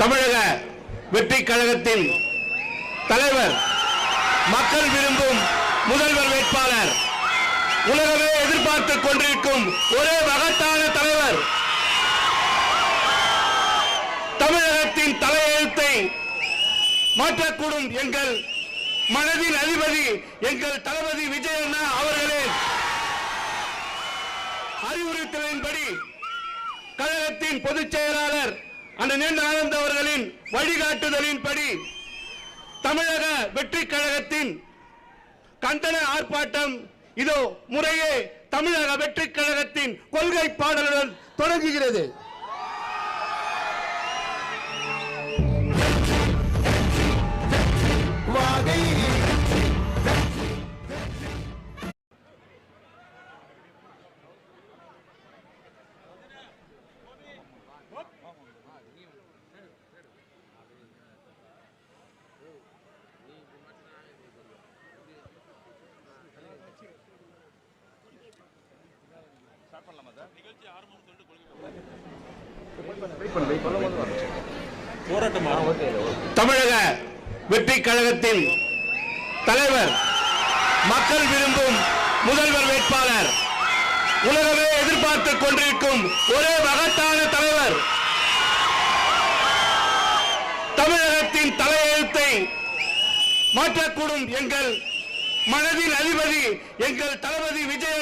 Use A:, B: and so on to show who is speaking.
A: தமிழக வெற்றி கழகத்தின் தலைவர் மக்கள் விரும்பும் முதல்வர் வேட்பாளர் உலகமே எதிர்பார்த்துக் கொண்டிருக்கும் ஒரே மகத்தான தலைவர் தமிழகத்தின் தலையெழுத்தை மாற்றக்கூடும் எங்கள் மனதின் அதிபதி எங்கள் தளபதி விஜயண்ணா அவர்களே. அறிவுறுத்தலின்படி கழகத்தின் பொதுச் செயலாளர் அண்ணன் ஆனந்த் அவர்களின் வழிகாட்டுதலின்படி தமிழக வெற்றி கழகத்தின் கண்டன ஆர்ப்பாட்டம் இதோ முறையே தமிழக வெற்றி கழகத்தின் கொள்கை பாடலுடன் தொடங்குகிறது. தமிழக வெற்றி கழகத்தின் தலைவர் மக்கள் விரும்பும் முதல்வர் வேட்பாளர் உலகமே எதிர்பார்த்துக் கொண்டிருக்கும் ஒரே மகத்தான தலைவர் தமிழகத்தின் தலையெழுத்தை மாற்றக்கூடும் எங்கள் மனதின் அதிபதி எங்கள் தளபதி விஜய்